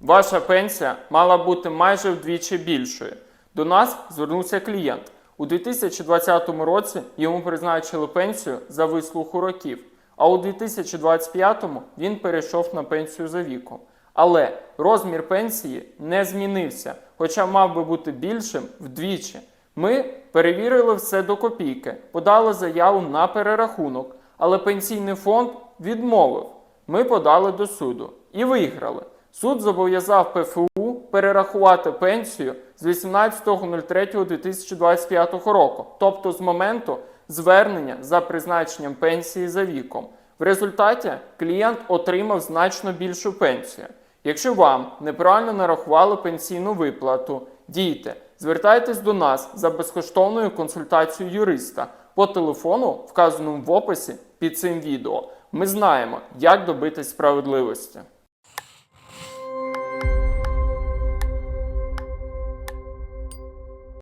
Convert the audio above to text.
Ваша пенсія мала бути майже вдвічі більшою. До нас звернувся клієнт. У 2020 році йому призначили пенсію за вислуху років, а у 2025 він перейшов на пенсію за віком. Але розмір пенсії не змінився, хоча мав би бути більшим вдвічі. Ми перевірили все до копійки, подали заяву на перерахунок, але пенсійний фонд відмовив. Ми подали до суду і виграли. Суд зобов'язав ПФУ перерахувати пенсію з 18.03.2025 року, тобто з моменту звернення за призначенням пенсії за віком. В результаті клієнт отримав значно більшу пенсію. Якщо вам неправильно нарахували пенсійну виплату, дійте, звертайтесь до нас за безкоштовною консультацією юриста по телефону, вказаному в описі під цим відео. Ми знаємо, як добитись справедливості.